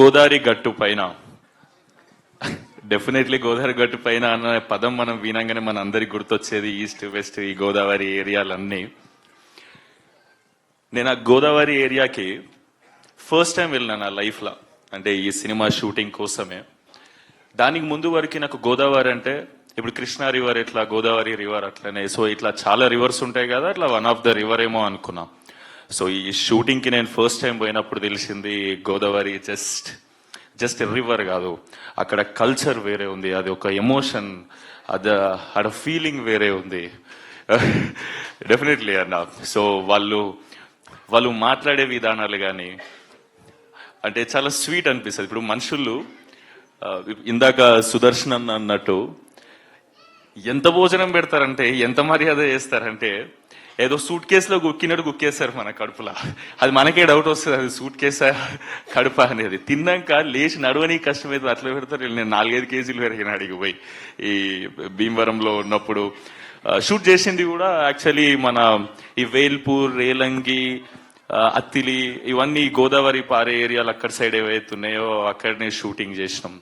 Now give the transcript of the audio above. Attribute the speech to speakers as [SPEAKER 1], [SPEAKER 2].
[SPEAKER 1] గోదావరి గట్టు పైన. డెఫినెట్లీ గోదావరి గట్టు పైన అన్న పదం మనం వినంగానే మన అందరికి గుర్తొచ్చేది ఈస్ట్ వెస్ట్ ఈ గోదావరి ఏరియాలన్నీ. నేను ఆ గోదావరి ఏరియాకి ఫస్ట్ టైం వెళ్ళినా నా లైఫ్లో అంటే ఈ సినిమా షూటింగ్ కోసమే. దానికి ముందు వరకు నాకు గోదావరి అంటే ఇప్పుడు కృష్ణా రివర్ ఇట్లా గోదావరి రివర్ అట్లనే. సో ఇట్లా చాలా రివర్స్ ఉంటాయి కదా అట్లా వన్ ఆఫ్ ద రివర్ ఏమో అనుకున్నా. సో ఈ షూటింగ్కి నేను ఫస్ట్ టైం పోయినప్పుడు తెలిసింది గోదావరి జస్ట్ జస్ట్ రివర్ కాదు. అక్కడ కల్చర్ వేరే ఉంది. అది ఒక ఎమోషన్ అది అక్కడ ఫీలింగ్ వేరే ఉంది. డెఫినెట్లీ అన్న. సో వాళ్ళు వాళ్ళు మాట్లాడే విధానాలు కానీ అంటే చాలా స్వీట్ అనిపిస్తుంది. ఇప్పుడు మనుషులు ఇందాక సుదర్శన్ అన్నట్టు ఎంత భోజనం పెడతారంటే ఎంత మర్యాద చేస్తారంటే ఏదో సూట్ కేసులో గుక్కినట్టు గుక్కేశారు మన కడుపులో. అది మనకే డౌట్ వస్తుంది అది సూట్ కేసా కడుప అనేది. తిన్నాక లేచి నడవని కష్టమైతే అట్లా పెడతారు. నేను నాలుగైదు కేజీలు పెరిగిన అడిగి పోయి. ఈ భీమవరంలో ఉన్నప్పుడు షూట్ చేసింది కూడా యాక్చువల్లీ మన ఈ వేల్పూర్ రేలంగి అత్తిలి ఇవన్నీ గోదావరి పారే ఏరియాలు అక్కడ సైడ్ ఏవైతే ఉన్నాయో అక్కడనే షూటింగ్ చేసినాం.